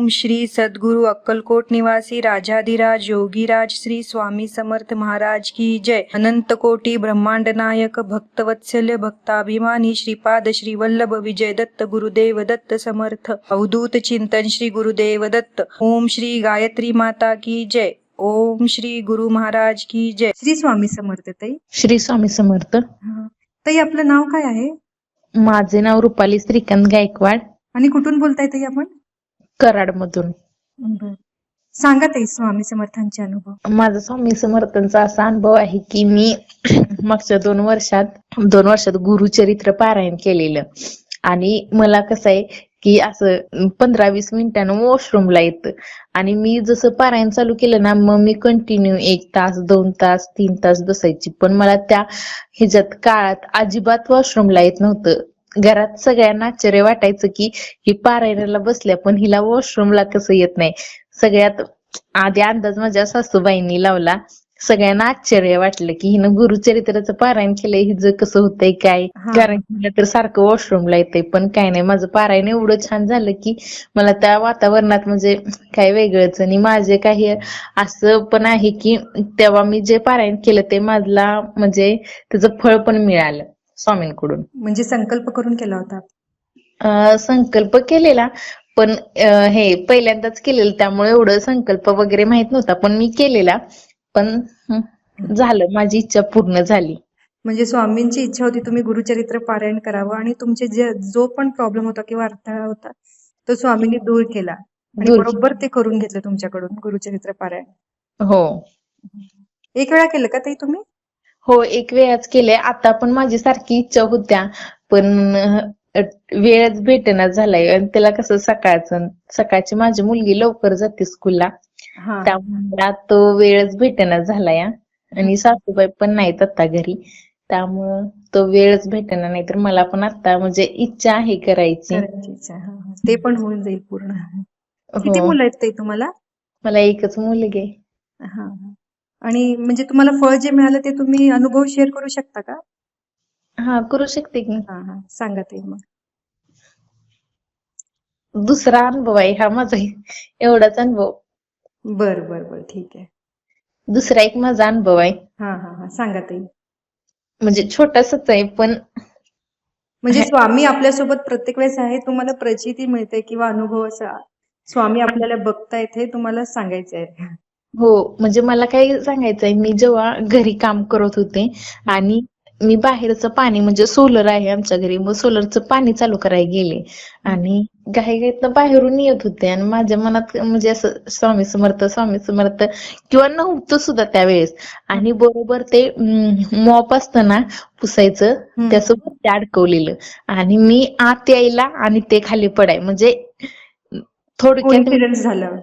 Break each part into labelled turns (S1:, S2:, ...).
S1: ओम श्री सद्गुरु अक्कलकोट निवासी राजाधिराज योगीराज श्री स्वामी समर्थ महाराज की जय। अनंत कोटी ब्रह्मांड नायक भक्तवत्सल्य भक्ताभिमानी श्रीपाद श्री वल्लभ विजय दत्त गुरुदेव दत्त समर्थ अवधूत चिंतन श्री गुरुदेव दत्त। ओम श्री गायत्री माता की जय। ओम श्री गुरु महाराज की जय। श्री स्वामी समर्थ ताई.
S2: श्री स्वामी समर्थ.
S1: ताई आपलं नाव काय आहे?
S2: माझे नाव रुपाली श्रीकांत गायकवाड.
S1: आणि कुठून बोलताय ताई आपण?
S2: कराड मधून
S1: बर. सांगा ताई स्वामी समर्थांचे अनुभव.
S2: माझा स्वामी समर्थांचा असा अनुभव आहे की मी मागच्या दोन वर्षात दोन वर्षात गुरुचरित्र पारायण केलेलं. आणि मला कसं आहे की असं पंधरा वीस मिनिटानं वॉशरूमला येतं. आणि मी जसं पारायण चालू केलं ना मग मी कंटिन्यू एक तास दोन तास तीन तास बसायची. पण मला त्या ह्याच्यात काळात अजिबात वॉशरूमला येत नव्हतं. घरात सगळ्यांना आश्चर्य वाटायचं की ही पारायणाला बसल्या पण हिला वॉशरूमला कसं येत नाही. सगळ्यात आधी अंदाज माझ्या सासूबाईंनी लावला. सगळ्यांना आश्चर्य वाटलं की हिनं गुरुचरित्राचं पारायण केलंय. हिचं कसं होतंय काय. कारण तर सारखं वॉशरूमला येतंय पण काय नाही. माझं पारायण एवढं छान झालं की मला त्या वातावरणात म्हणजे काय वेगळंच. आणि माझे काही असं पण आहे की तेव्हा मी जे पारायण केलं ते माझला म्हणजे त्याचं फळ पण मिळालं. स्वामींकडून.
S1: म्हणजे संकल्प करून केला होता.
S2: संकल्प केलेला पण हे पहिल्यांदाच केलेलं त्यामुळे एवढं संकल्प वगैरे माहीत नव्हता पण मी केलेला. पण झालं माझी इच्छा पूर्ण झाली.
S1: म्हणजे स्वामींची इच्छा होती तुम्ही गुरुचरित्र पारायण करावं आणि तुमचे जे जो पण प्रॉब्लेम होता किंवा अडथळा होता तो स्वामींनी दूर केला. आणि बरोबर ते करून घेतलं तुमच्याकडून गुरुचरित्र पारायण.
S2: हो.
S1: एक वेळा केलं का ताई तुम्ही?
S2: हो एक वेळच केले आता पण माझी सारखी इच्छा होत्या पण अं, वेळच भेटेना झालाय आणि त्याला कसं सकाळचं सकाळची माझी मुलगी लवकर जाते स्कूलला
S1: हा
S2: त्यामुळे मला तो वेळच भेटेना झालाय हा. आणि सासूबाई पण नाहीत आता घरी त्यामुळं तो वेळच भेटेना नाही तर मला पण आता म्हणजे इच्छा आहे करायची
S1: करायची इच्छा. हा, हा. ते पण होऊन जाईल पूर्ण किती
S2: हो
S1: मुलं आहेत ताई तुम्हाला
S2: मला एकच मुलगी आहे.
S1: हा हा. आणि म्हणजे तुम्हाला फळ जे मिळालं ते तुम्ही अनुभव शेअर करू शकता का?
S2: हा करू शकते की.
S1: हा हा. सांगा ताई मग.
S2: दुसरा अनुभव आहे हा माझा एवढाच अनुभव.
S1: बर बर बर. ठीक आहे.
S2: दुसरा एक माझा अनुभव आहे.
S1: हा हा हा. सांगा ताई.
S2: म्हणजे छोटासाच आहे पण
S1: म्हणजे स्वामी आपल्यासोबत प्रत्येक वेळेस आहे तुम्हाला प्रचिती मिळते किंवा अनुभव असा स्वामी आपल्याला बघतायत हे तुम्हाला सांगायचं आहे
S2: हो म्हणजे मला काय सांगायचंय मी जेव्हा घरी काम करत होते आणि मी बाहेरचं पाणी म्हणजे सोलर आहे आमच्या घरी मग सोलरचं पाणी चालू करायला गेले आणि घाईघाईतनं बाहेरून येत होते आणि माझ्या मनात म्हणजे असं स्वामी समर्थ स्वामी समर्थ किंवा नव्हतं सुद्धा त्यावेळेस आणि बरोबर ते मॉप असतं ना पुसायचं. त्यासोबत ते अडकवलेलं आणि मी आत यायला आणि ते खाली पडाय म्हणजे थोडक्यात
S1: कोइन्सिडन्स झालं.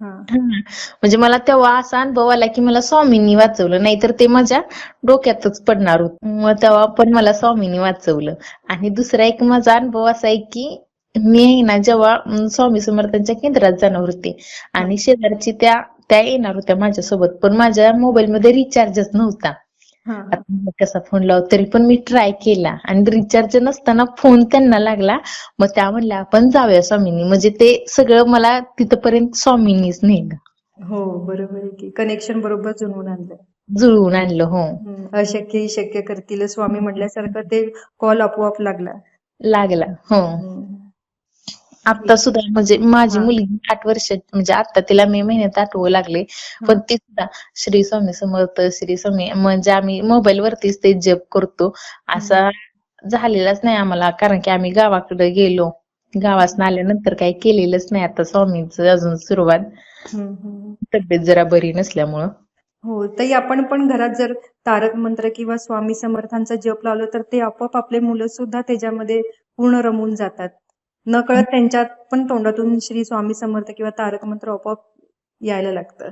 S2: म्हणजे मला तेव्हा असा अनुभव आला की मला स्वामींनी वाचवलं नाहीतर ते माझ्या डोक्यातच पडणार होत. मग तेव्हा पण मला स्वामींनी वाचवलं. आणि दुसरा एक माझा अनुभव असा आहे की मी आहे ना जेव्हा स्वामी समर्थांच्या केंद्रात जाणार होते. आणि शेजारची त्या त्या येणार होत्या माझ्यासोबत. पण माझ्या मोबाईल मध्ये रिचार्जच नव्हता. आता मग कसा फोन लाव? तरी पण मी ट्राय केला. आणि रिचार्ज नसताना फोन त्यांना लागला. मग त्या म्हणल्या आपण जाऊया स्वामींनी. म्हणजे ते सगळं मला तिथपर्यंत स्वामींनीच नेलं.
S1: हो बरोबर आहे की. कनेक्शन बरोबर जुळवून आणलं.
S2: जुळवून आणलं हो.
S1: अशक्य ही शक्य करतील. स्वामी म्हटल्यासारखं ते कॉल आपोआप लागला.
S2: लागला हो. आता सुद्धा म्हणजे माझी. मुलगी आठ वर्ष म्हणजे आता तिला मे महिन्यात आठवं लागले. पण ती सुद्धा श्री स्वामी समर्थ श्री स्वामी म्हणजे आम्ही मोबाईल वरतीच ते जप करतो. असा झालेलाच नाही आम्हाला कारण की आम्ही गावाकडे गेलो. गावासन आल्यानंतर काही केलेलंच नाही आता स्वामींचं अजून सुरुवात. तब्येत जरा बरी नसल्यामुळं.
S1: हो ताई आपण पण घरात जर तारक मंत्र किंवा स्वामी समर्थांचा जप लावलं तर ते आपोआप आपले मुलं सुद्धा त्याच्यामध्ये पूर्ण रमून जातात. न कळत त्यांच्यात पण तोंडातून श्री स्वामी समर्थ किंवा तारक मंत्र आपोआप यायला लागतं.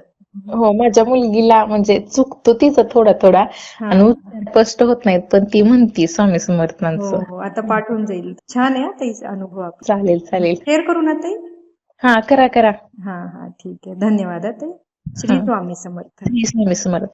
S2: हो माझ्या मुलगीला म्हणजे चुकतो तिचा थोडा थोडा
S1: हा.
S2: आणि उच्चार स्पष्ट होत नाहीत पण ती म्हणती स्वामी
S1: हो
S2: समर्थांचं.
S1: हो आता पाठ होऊन जाईल. छान आहे हा ताईचा अनुभव आपला.
S2: चालेल चालेल.
S1: शेअर करू ना ताई?
S2: हा करा करा.
S1: हा हा. ठीक आहे. धन्यवाद हा ताई. श्री
S2: हा.
S1: स्वामी समर्थ.
S2: श्री स्वामी समर्थ.